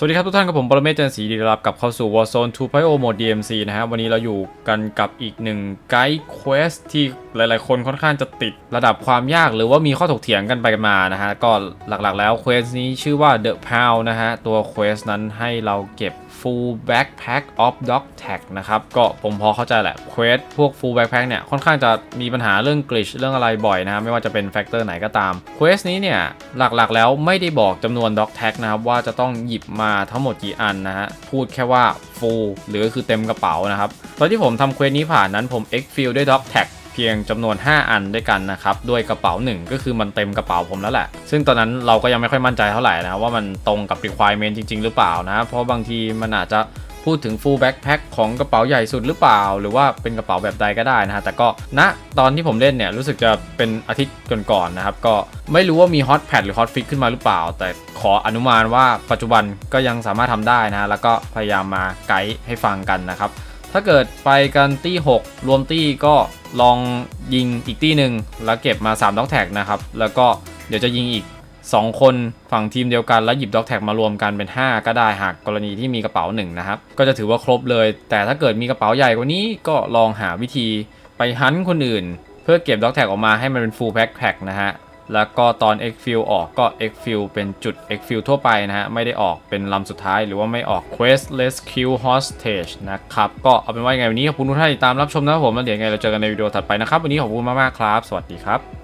สวัสดีครับทุกท่านกับผมปรเมศจันทร์ศรีดีรับกับเข้าสู่ Warzone 2.0 Mode DMC นะฮะวันนี้เราอยู่กันกับอีกหนึ่งไกด์เควสที่หลายๆ คนค่อนข้างจะติดระดับความยากหรือว่ามีข้อถกเถียงกันไปกันมานะฮะก็หลักๆแล้วเควสนี้ชื่อว่า The p a l นะฮะตัวเควสนั้นให้เราเก็บ Full Backpack of Dog Tag นะครับก็ผมพอเข้าใจแหละเควสพวก Full Backpack เนี่ยค่อนข้างจะมีปัญหาเรื่องกลิชเรื่องอะไรบ่อยนะฮะไม่ว่าจะเป็นแฟกเตอร์ไหนก็ตามเควสนี้เนี่ยหลักๆแล้วไม่ได้บอกจำนวน Dog Tag นะครับว่าจะต้องหยิบมาทั้งหมดกี่อันนะฮะ พูดแค่ว่า Full หรือคือเต็มกระเป๋านะครับ ตอนที่ผมทำเควสนี้ผ่านนั้นผม X Fill ด้วย Dog Tag เพียงจำนวน 5 อันด้วยกันนะครับ ด้วยกระเป๋า 1 ก็คือมันเต็มกระเป๋าผมแล้วแหละ ซึ่งตอนนั้นเราก็ยังไม่ค่อยมั่นใจเท่าไหร่นะว่ามันตรงกับ requirement จริง ๆ หรือเปล่านะ เพราะบางทีมันอาจจะ พูดถึง full backpack ของกระเป๋าใหญ่สุดหรือเปล่า หรือว่าเป็นกระเป๋าแบบใดก็ได้นะฮะแต่ก็ณตอนที่ผมเล่นเนี่ยรู้สึกจะเป็นอาทิตย์ก่อนๆนะครับ ก็ไม่รู้ว่ามี hot pad หรือ hot fix ขึ้นมาหรือเปล่า แต่ขออนุมานว่าปัจจุบันก็ยังสามารถทำได้นะฮะแล้วก็พยายามมาไกด์ให้ฟังกันนะครับถ้าเกิดไปกันตี้ 6 รวมตี้ก็ลองยิงอีกตี้หนึ่งแล้วเก็บมา3ด็อกแท็กนะครับ แล้วก็เดี๋ยวจะยิงอีก 2 คนฝั่งทีมเดียวกันแล้วหยิบด็อกแท็กมารวมกันเป็น 5 ก็ได้หากกรณีที่มีกระเป๋า1นะครับก็จะถือว่าครบเลย แต่ถ้าเกิดมีกระเป๋าใหญ่กว่านี้ก็ลองหาวิธีไปฮันคนอื่น เพื่อเก็บด็อกแท็กออกมาให้มันเป็น full backpack นะฮะแล้วก็ตอน X Fill ออกก็ X Fill เป็นจุด X Fill ทั่วไปนะฮะ ไม่ได้ออกเป็นลำสุดท้ายหรือว่าไม่ออก Quest Rescue Hostage นะครับ ก็เอาเป็นว่ายังไงวันนี้ขอบคุณทุกท่านที่ตามรับชมนะครับผมแล้วเดี๋ยวยังไงเราเจอกันในวิดีโอถัดไปนะครับ วันนี้ขอบคุณมาก ๆ ครับ สวัสดีครับ